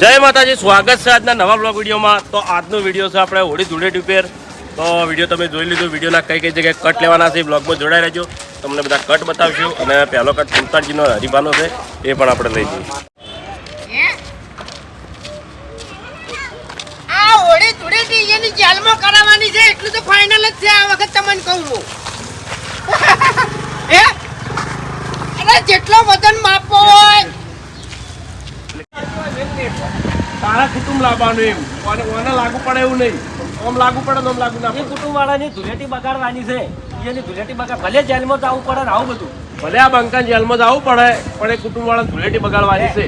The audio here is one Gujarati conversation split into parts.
જય માતાજી, સ્વાગત છે આજના નવા બ્લોગ વિડીયોમાં. તો આજનો વીડિયો છે આપણે હોળી ધૂળેટી ઉપર. તો વીડિયો તમે જોઈ લીધો, વિડીયોના કઈ કઈ જગ્યાએ કટ લેવાના છે બ્લોગમાં જોડાઈ રહેજો. તમને બધા કટ બતાવશું અને પહેલો કટ સુલતાનજીનો હરિભાનો છે, એ પણ આપણે લઈ જઈએ. જેલમાં કરાવવાની છે, એટલું તો ફાઇનલ જ છે આ વખત તમને કહું હે? અરે જેટલો વજન માપવો હોય તારા કુટુંબ લાવવાનું એમ. કોને લાગુ પડે એવું નહીં. આમ લાગુ પડે આમ લાગુ ના કુટુંબ વાળાની ધુલેટી બગાડવાની છે. એની ધુલેટી બગાડ ભલે જેલમાં જવું પડે ને આવું બધું. ભલે આ બંકા જેલમાં જવું પડે પણ એ કુટુંબ વાળા ધુલેટી બગાડવાની છે.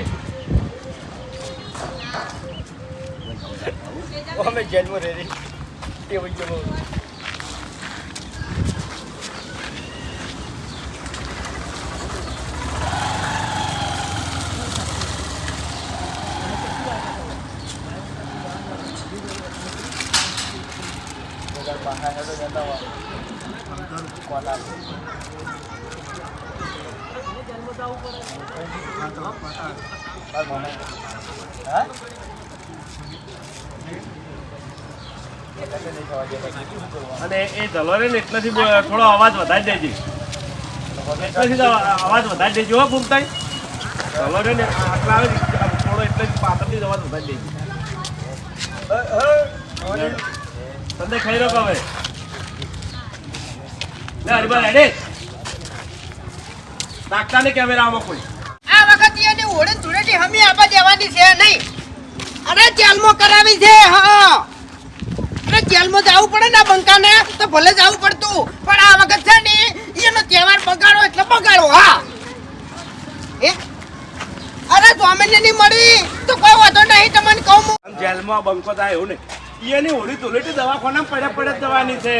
અમે જેલમાં રહી અને એ જલોરે ને એટલેથી થોડો અવાજ વધારી દેજે. એટલેથી તો અવાજ વધારી દેજો હો ભૂમતાઈ. જલોરે ને આટલા આવે થોડો એટલે પાછળથી અવાજ વધારી દેજે. તમને ખાઈ રહ્યો હવે? લે હરીબા રેડી નાખતા ને કેમેરામાં કોઈ. આ વખત એની હોળી ધૂળેટી હમી આપા દેવાની છે નહીં. અરે જેલમાં કરાવી છે હા. અરે જેલમાં જવું પડે ને બંકાને તો ભલે જવું પડતું. પણ આ વખત છે ને એનો તહેવાર બગાડો એટલે બગાડો હા. એ? અરે સ્વામીને નહીં મળી તો કોઈ વાંધો નહીં તમને કહું હું. જેલમાં બંકો થાય એવું નહીં. એની હોળી ધૂળેટી દવાખાના પડે પડે જ જવાની છે.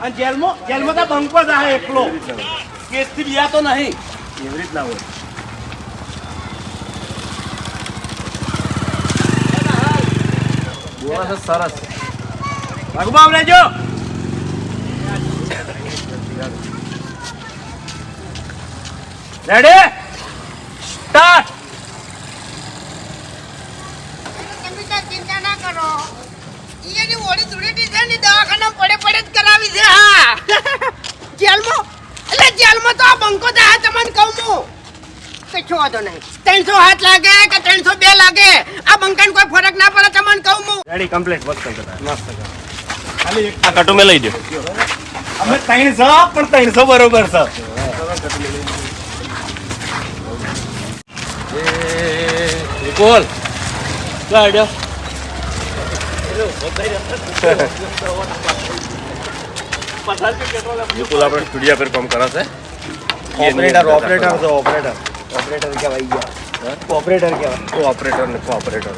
અને જેલમાં જેલમાં તો બંકો થાય એકલો. કેસથી બીયા તો નહીં. એવી રીતના હોય. સરસ. રઘુબાબ લેજો રેડી સ્ટાર્ટ તમે તાર ચિંતા ના કરો એની હોળી ધૂળેટી છે ને દવાખાના પડે પડે જ કરાવી છે હા. જેલમાં? એટલે જેલમાં તો આ બંકો થાય તમને કહું હું. કશો વાંધો નહીં. ત્રણસો હાથ લાગે કે ત્રણસો બે લાગે? આ બંકાને કોઈ ફરક ના પડે તમને કહું હું. રેડી કમ્પ્લીટ મસ્ત મસ્ત ખાલી એક આ કટુ મેં લઈ દો અમે ત્રણસો પણ ત્રણસો બરોબર છે. બોલ. ગાડ્યો બિલકુલ આપણે સ્ટુડિયા પર કામ કરે છે. ઓપરેટર ઓપરેટર તો ઓપરેટર ઓપરેટર કહેવાય ગયા. ઓપરેટર કહેવાય ઓપરેટર ને ઓપરેટર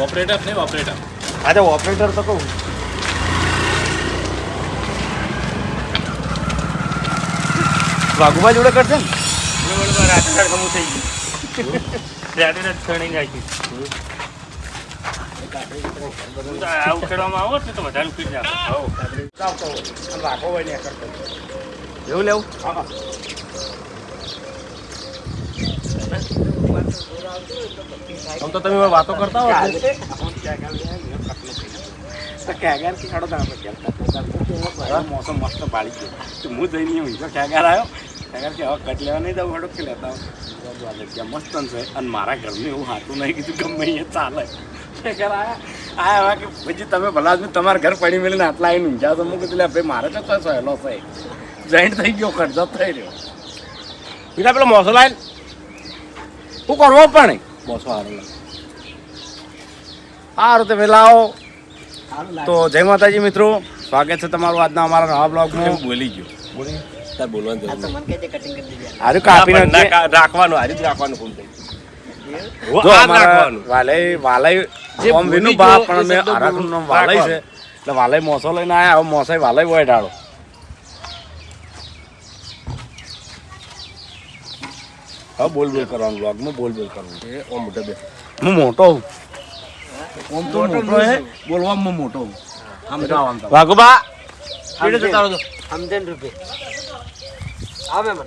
ઓપરેટર ને. ઓપરેટર હા તો ઓપરેટર તો કહું. વાઘુબા જોડે કરશે ને? રાજકારણ સમૂહ થઈ ગયું. રેડી જ ખણી નાખી. આવું ખેડવામાં આવો તો વધારે ઉકળી જાય રાખો હોય ને એવું લેવું આમ તો તમે વાતો કરતા હો મોસમ મસ્ત બાળી ગયો તો હું જઈને ઊંઘો ખેગાર આવ્યો ખેગાર કે હવે કટ લેવા નહીં દઉં હડો કે લેતા. જગ્યા મસ્ત છે અને મારા ઘરનું એવું હાથું નહીં કીધું ગમે અહીંયા ચાલે આવ્યા આ એવા કે પછી તમે ભલા તમારા ઘર પડી મેલીને આટલા આવીને ઊંઝા તો મૂકી એટલે ભાઈ મારે તો કશો હેલો છે. જોઈન્ટ થઈ ગયો ખર્ચો થઈ રહ્યો. પેલા પેલો મોસો લાઈન શું કરવો પણ? મોસો હારો સારું તમે લાવો. તો જય માતાજી મિત્રો. સ્વાગત છે તમારું આજના અમારા નવા બ્લોગમાં. બોલી ગયો. તાર બોલવાનું જરૂર હારું કાપી ના, નાખીએ. ના, રાખવાનું હારી જ રાખવાનું ફોન થઈ જો વાલય વાલય ઓમ વિનુ બા પણ એ આરાખનું નામ વાલય છે. એટલે વાલય મોસો લઈને આયા હવે મોસાઈ વાલય હોય બોલ બોલ કરવાનું બોલ બોલ કરવાનું. એ ઓમ મોઢે બે. હું મોટો હું ઓમ તો મોટો હે બોલવામાં મોટો હું સમજાવવાનું તમે. વાઘુબા પીડે જતા રહો સમજણ રૂપે. આવે મને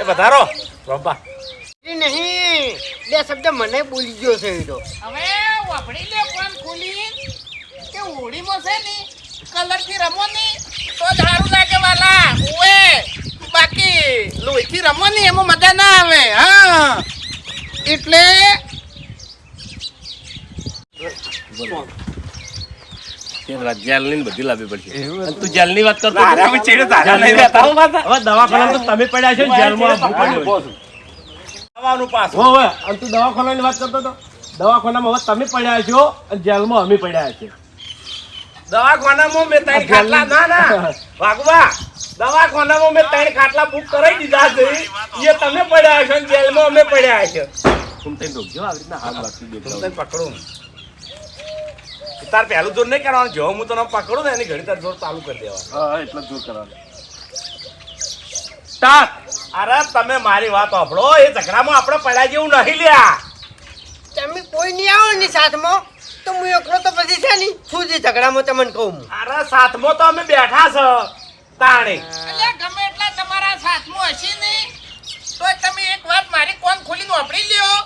એ વધારો. રોબા નહીં બે શબ્દ મને બોલી ગયો છે એ તો હવે વાપરી લે પણ ખુલી. કે હોળીમાં છે ને કલરથી રમો ને તો ધારું લાગે વાલા. ઓએ બાકી લોહીથી રમો ને એમાં મજા ના આવે. હા. એટલે બધી લાવવી પડશે તું. જેલની વાત કરતો. તો તમે પડ્યા છો જેલમાં. આવવાનું પાછું. હો, હવે અને તું દવાખાનાની વાત કરતો હતો દવાખાનામાં હવે તમે પડ્યા છો અને જેલમાં અમે પડ્યા છે. દવાખાનામાં મેં ત્રણ ખાટલા ના ના. વાગવા દવાખાનામાં મેં ત્રણ ખાટલા બુક કરાવી દીધા છે. એ તમે પડ્યા છો અને જેલમાં અમે પડ્યા છે. રોકજો આવી રીતના હાથ પકડું. તાર પહેલું જોર નહીં કરવાનું. જો હું તને પકડું ને એની ઘડી તાર જોર ચાલુ કરી દેવા હા એટલે જોર કરવાનું. સ્ટાર્ટ અરે તમે મારી વાત સાંભળો એ ઝઘડામાં આપણે પડ્યા જેવું નહીં લ્યા. તમે કોઈ નહીં આવો ને સાથમાં. તો હું એકલો તો પછી છે ને શું છે ઝઘડામાં તમને કહું અરે સાથમાં તો અમે બેઠા છો તાણે. એટલે ગમે એટલા તમારા સાથમાં હશે ને તો તમે એક વાત મારી કોણ ખોલી વાપરી લ્યો?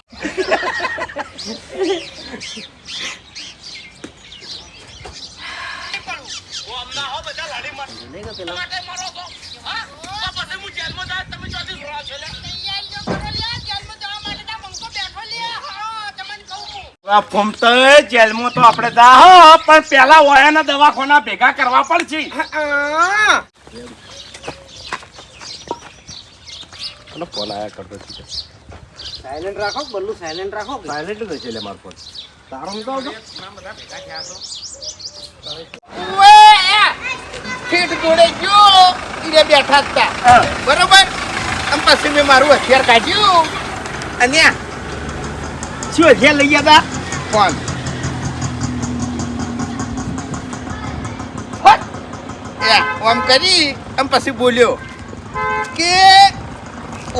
બધા માટે મારો તો, હા? તો પછી હું જેલમાં જાઉં, તમે ચોથી સુરા છો લે? તૈયારીઓ કરો લ્યા, જેલમાં જવા માટે ના બંકો બેઠો લ્યા. હા, તમને કહું છું. આ ફોમતો જેલમાં તો આપણે જા પણ પેલા ઓયાના દવાખાના ભેગા કરવા પડશે. અને ફોન આયા કરતો છે. સાયલેન્ટ રાખો બલ્લુ સાયલેન્ટ રાખો સાયલેન્ટ જ લે મારો ફોન તારો ઠીઠ જોડે ગયો, ઈરે બેઠા હતા બરોબર? પછી મેં મારું હથિયાર કાઢ્યું. અને શું હથિયાર લઈ ગયા તા એ, આમ કરી આમ પછી બોલ્યો કે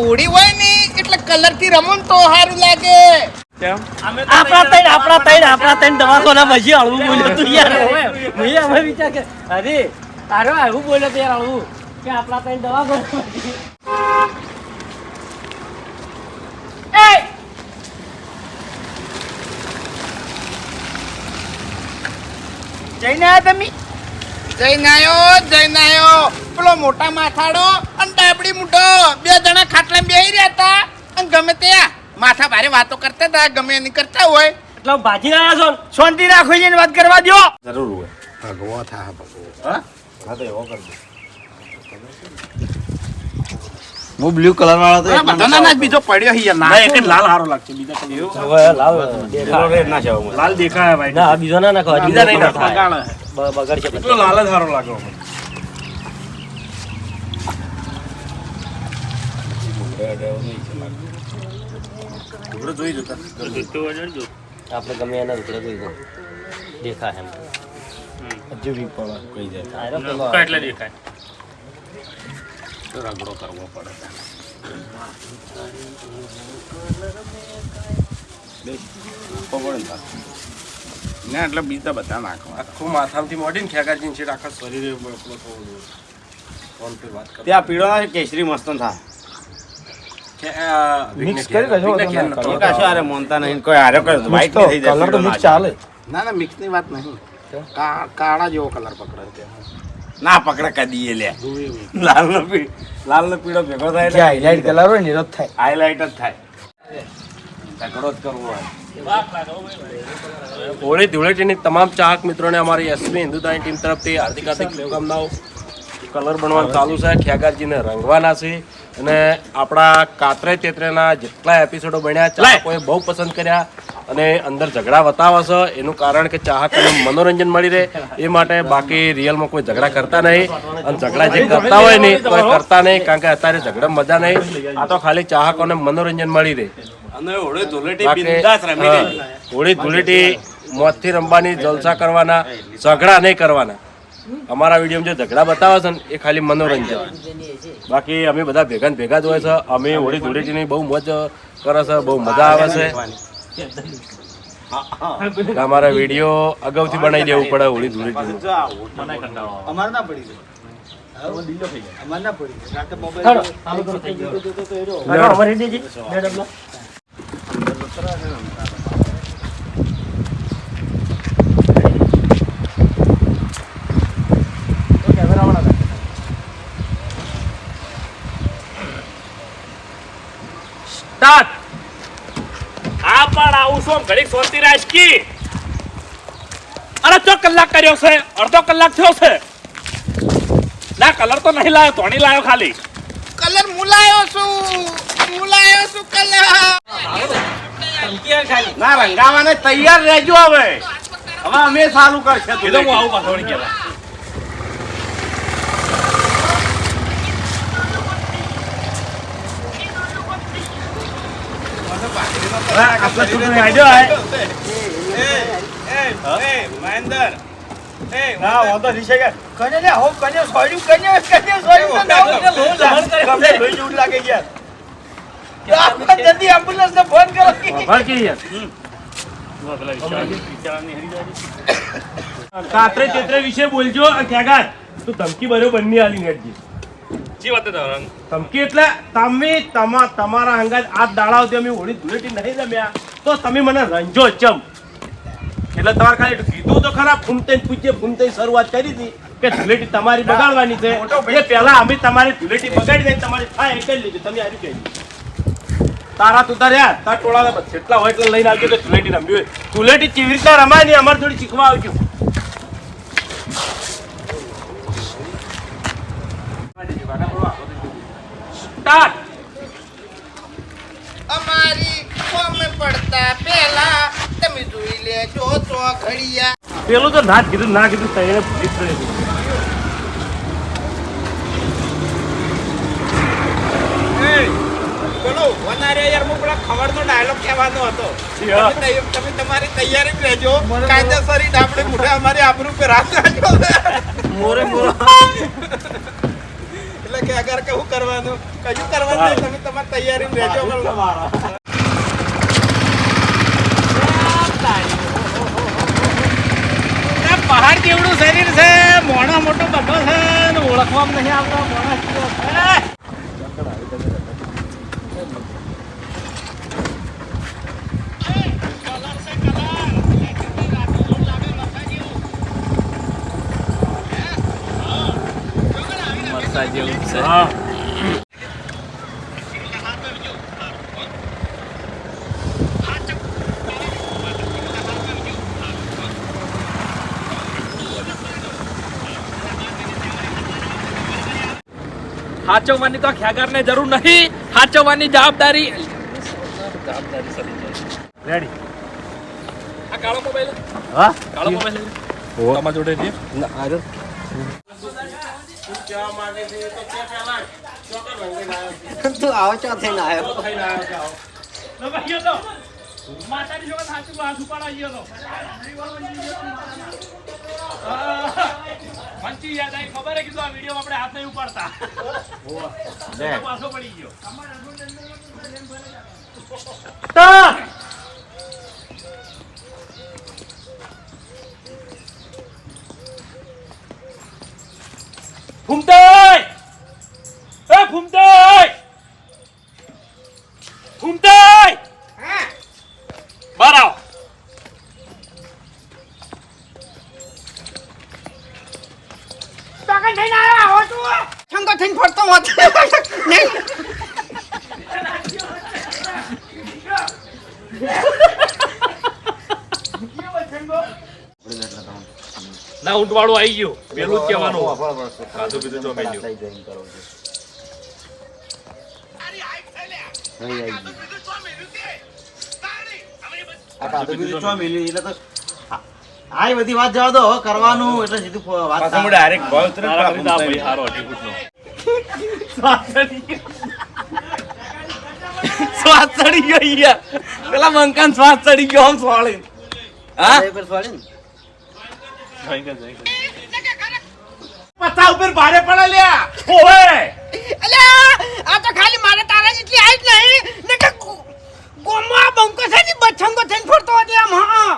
ઓળી હોય ને એટલે કલરથી રમો ને તો સારું લાગે. આપણા તૈન આપણા તૈન આપણા તૈન દવાખાના પછી હળવું બોલ્યો. તું યાર મેં અમે વિચાર કે અરે તારો આવું બોલ્યો તો યાર હળવું કે આપણા તૈન દવાખાના પછી જઈને આયા તમે જઈને આયો જઈને આયો પેલો મોટા માથાડો અને ડાબડી મુઢો. બે જણા ખાટલા બેહી રહ્યા હતા. અને ગમે ત્યાં માથા ભારે વાતો કરતા હતા ગમે એની કરતા હોય. એટલે ભાજી ના આવ્યા છો? શાંતિ રાખો છે વાત કરવા દો જરૂર હોય. ભગવો થા ભગવો. હા? હા તો એવો કરજો હું બ્લુ કલર વાળો તો બધાના ના જ બીજો પડ્યો હી ના એક જ લાલ હારો લાગશે બીજા કઈ હવે લાવ દેખા. ના છે લાલ દેખાય ભાઈ. ના આ બીજો ના નાખો હજી બીજા નહીં બીજો નાખવા. થાય. બ- બગડશે પછી. એટલો લાલ જ હારો લાગે મને. ઘોડો જોઈ જતા આપણે ગમે એના ઉતરે જોઈ દો દેખાય એમ. હજુ બી પણ કઈ જાય. આયરો પેલો એટલે દેખાય. રગડો કરવો પડે ના એટલે બીજા બધા નાખવા આખું માથામાંથી મોઢીને ખેગાજીને છે આખા શરીરે. ફોન પર વાત કર ત્યાં પીળો ના કેસરી મસ્ત થાય કાશું આરે મોનતા નહીં કોઈ આરે કોઈ white થઈ જાય પીળો ના ચાલે. ના ના મિક્સની વાત નહીં. કા- કાળા જેવો કલર પકડે છે. ના પકડે કદી લે. લાલ નો પી લાલ નો પીળો ભેગો થાય એટલે હાઈલાઈટ કલર હોય નિરોધ થાય. હાઈલાઈટ જ થાય. તકડો જ કરવો હોય. હોળી ધૂળેટીની તમામ ચાહક મિત્રોને અમારી એસપી હિન્દુતાની ટીમ તરફથી હાર્દિક હાર્દિક શુભકામનાઓ. કલર બનવાનું ચાલુ છે ખ્યાગારજીને રંગવાના છે અને આપણા કાતરે તેતરેના જેટલા એપિસોડો બન્યા ચાહકોએ બહુ પસંદ કર્યા. અને અંદર ઝઘડા બતાવે છે. એનું કારણ કે ચાહકોને મનોરંજન મળી રહે. એ માટે બાકી રિયલમાં કોઈ ઝઘડા કરતા નહીં. અને ઝઘડા જે કરતા હોય ને કોઈ કરતા નહીં કારણ કે અત્યારે ઝઘડા મજા નહીં. આ તો ખાલી ચાહકોને મનોરંજન મળી રહે. હોળે ધૂળેટી મોતથી રમવાની જલસા કરવાના ઝઘડા નહીં કરવાના. અમારા વિડીયોમાં જે ઝઘડા બતાવે છે ને એ ખાલી મનોરંજન. બાકી અમે બધા ભેગા ભેગા જ હોય છે. અમે હોળી ધૂળેટીની બહુ મોજ કરે છે બહુ મજા આવે છે. તમારા વીડિયો અગાઉથી બનાવી દેવું પડે હોળી ધૂળી અમારે ના પડી સ્ટાર્ટ પણ આવું છું ઘડીક શાંતિ રાખી અરે ચો કલાક કર્યો છે અડધો કલાક થયો છે. ના કલર તો નહીં લાવ્યો ધોણી લાવ્યો ખાલી. કલર મુલાયો છું મુલાયો છું કલર. ના રંગાવાને તૈયાર રહેજો હવે. હવે અમે ચાલુ કરશે તો હું આવું પાછો વળી આપણા છોકરાને આઈડિયો આય. ના વાંધો નહીં છે કે. કને લે હો કને સોડ્યું કને કને સોડ્યું ના ગમે લોહી જેવું લાગે યાર. જલ્દી એમ્બ્યુલન્સ ને ફોન કરો. ખબર યાર? કાતરે તેતરે વિશે બોલજો. અને તું ધમકી બરોબરની આલી નેટજી. ધમકી એટલે તમે તમા તમારા અંગાજ આ દાડાઓથી અમે હોળી ધૂળેટી નહીં રમ્યા. તો તમે મને રંજો ચમ. એટલે તમારે ખાલી કીધું તો ખરા ફૂમતે પૂછે ફૂમતે શરૂઆત કરી હતી કે ધૂળેટી તમારી બગાડવાની છે. એ પહેલા અમે તમારી ધૂળેટી બગાડી દઈ તમારી થાય એ કરી લીધી. તમે આવી કહી તારા તું તાર યાર તાર ટોળા જેટલા હોય એટલે લઈને આવજો કે ધૂળેટી રમ્યું હોય. ધૂળેટી કેવી રીતના રમાય ને અમારે થોડી શીખવા આવજો સ્ટાર્ટ અમારી કોમે પેલા તમે જોઈ લેજો તો ઘડિયા. પેલું તો ના કીધું ના કીધું તૈયાર વનારે યાર હું પેલા ખબરનો ડાયલોગ કહેવાનો હતો. તમે તમારી તૈયારી રહેજો. કાયદેસર આપણે મોઢે અમારી આબરૂ રાખજો મોરે મોરો. એટલે કે અગર કે કરવાનું કયું કરવાનું તમે તમારી તૈયારી રહેજો પહાડ કેવડું શરીર છે? મોણો મોટો બધો છે ને ઓળખવામાં નહીં આવતો મોણો જેવું છે? હા હાચવવાની તો ખેગારને જરૂર નહીં. સાચવવાની જવાબદારી. રેડી આ કાળો મોબાઈલ હા? કાળો મોબાઈલ તમારા જોડે છે? તું આવો ચો થઈને આવ્યો માતાની જોડે સાચું વાસ ઉપાડા ગયો તો. મંચી યાદ આવી. ખબર કીધું આ વીડિયો આપણે હાથ નહીં ઉપાડતા. પાછો પડી ગયો એ ફૂમતાઈ ફૂમતાઈ બહાર આવો છંગો થઈને ફરતો હોત નહીં ઊંટ વાળું આવી ગયું પેલું જ કહેવાનું. ખાધું પીધું તો મેં આ બધી વાત જવા દો. કરવાનું એટલે સીધું વાત direct ભાવ તરત તારા પાકું કરી દા થઈ ભાઈ જાય. હારો શ્વાસ ચડી ગયો પેલા મંકાન શ્વાસ ચડી ગયો. આમ સોળી હા? પત્તા ઉપર ભારે પડે લ્યા ઓવે. અલ્યા આ તો ખાલી મારે તારા જેટલી હાઈટ નહીં ને કે ગોમા બંકો છે ને બચ્છંગો થઈને ફરતો હતો આમ હા.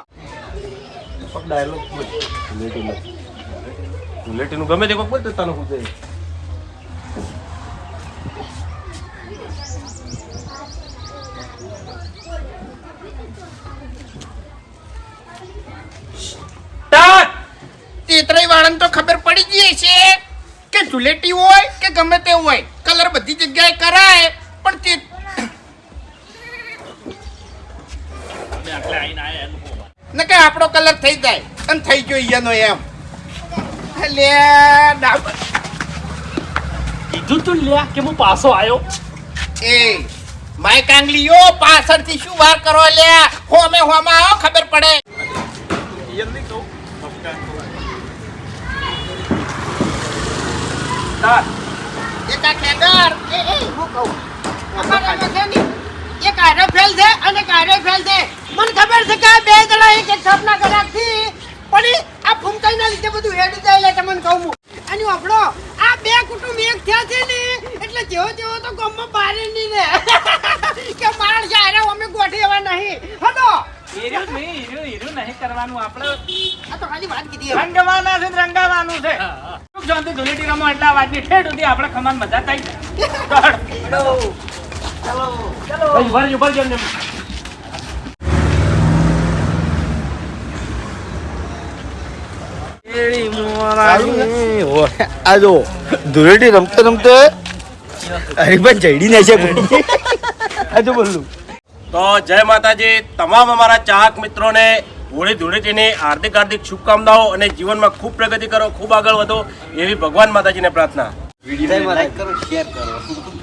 બુલેટિનનું ગમે તે કોક બોલ તો તને હું કે હોય કે ગમે તે હોય કલર બધી જગ્યાએ કરાય પણ તે ને કે આપણો કલર થઈ જાય અને થઈ ગયો ઈયાનો એમ. લે ડાબર કીધું તું લે કે હું પાછો આવ્યો એ માય કાંગલીઓ પાછળથી શું વાર કરો લે હોમે હોમાં આવો ખબર પડે. એક એકા ખેતર. એ એ હું કહું? અમારા છે ને એક આરો ફેલ છે અને કારે ફેલ છે. મને ખબર છે કે બે જણા એક એક સપના કલાકથી પણ આ ફૂમકાઈના લીધે બધું હેડ જાય એટલે તમને કહું હું. અને આપણો આ બે કુટુંબ એક થયા છે ને એટલે જેવો તેવો તો ગામમાં બારે નહીં ને. કે માણસ આરે અમે ગોઠેવા નહીં. હલો હીરું નહીં હીરું હીરું નહીં કરવાનું આપણે. આ તો ખાલી વાત કીધી રંગવાના છે ને રંગાવાનું છે. ધૂળેટી રમો એટલા વાતની ઠેઠ સુધી આપણે ખમાન મજા થાય ચલો ઊભા રહેજો, ઊભા રહેજો એમને. આ ધૂળેટી રમતે રમતે હરિભાઈ જઈડી ને છે આ બોલું તો જય માતાજી તમામ અમારા ચાહક મિત્રોને હોળી ધૂળેટીની હાર્દિક હાર્દિક શુભકામનાઓ અને જીવનમાં ખૂબ પ્રગતિ કરો ખૂબ આગળ વધો એવી ભગવાન માતાજીને પ્રાર્થના. લાઈક કરો શેર કરો.